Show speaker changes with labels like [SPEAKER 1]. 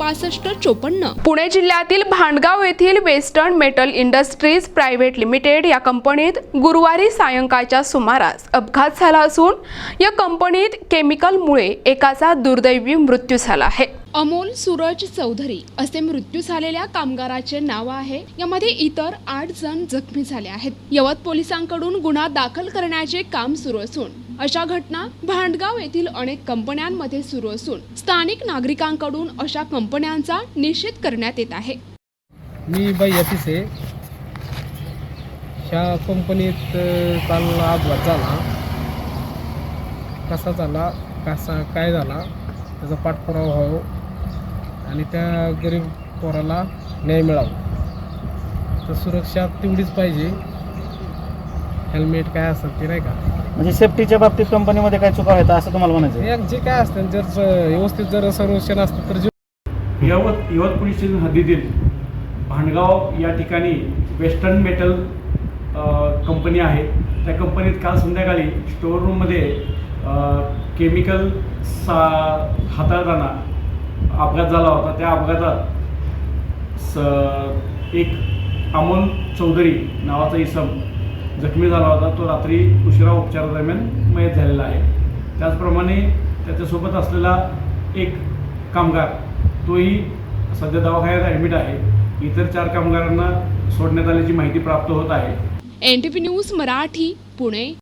[SPEAKER 1] पासष्ट चोपन्न. पुणे जिल्ह्यातील भांडगाव येथील western metal industries private limited या कंपनीत गुरुवारी सायंकाळच्या सुमारास अपघात झाला असून या कंपनीत केमिकलमुळे एकाचा दुर्दैवी मृत्यू झाला आहे. अमोल सूरज चौधरी असे मृत्यू झालेल्या कामगाराचे नाव आहे. यामध्ये इतर आठ जण जखमी झाले आहेत. यवत पोलिसांकडून गुन्हा दाखल करण्याचे काम सुरू असून अशा घटना भांडगाव येथील अनेक कंपन्यांमध्ये सुरू असून स्थानिक नागरिकांकडून अशा कंपन्यांचा निषेध करण्यात येत आहे.
[SPEAKER 2] मी बाई ऑफिस आहे. ह्या कंपनीत काल अपघात झाला. कसा झाला कसा काय झाला त्याचा पाठपुरावा व्हावं आणि त्या गरीब पोराला न्याय मिळावा. तर सुरक्षा तेवढीच पाहिजे. हेल्मेट काय असतं ते नाही का?
[SPEAKER 3] म्हणजे सेफ्टीच्या बाबतीत कंपनीमध्ये काय चुका आहेत असं तुम्हाला म्हणायचं आहे?
[SPEAKER 2] जे काय असतं जर व्यवस्थित जर संरक्षण असतं तर जे
[SPEAKER 4] यवत यवत पोलीस स्टेशन हद्दीतील भांडगाव या ठिकाणी वेस्टर्न मेटल अ, कंपनी आहे. त्या कंपनीत काल संध्याकाळी स्टोअर रूममध्ये अ, केमिकल सा हाताळताना अपघात झाला होता. त्या अपघातात स एक अमोल चौधरी नावाचा इसम जखमी झाला होता तो रात्री उशिरा उपचारादरम्यान मयत झालेला आहे. त्याचप्रमाणे त्याच्यासोबत असलेला एक कामगार तोही सध्या दवाखान्यात ॲडमिट आहे. इतर चार कामगारांना सोडण्यात आल्याची माहिती प्राप्त होत आहे.
[SPEAKER 1] N T P news Marathi Pune.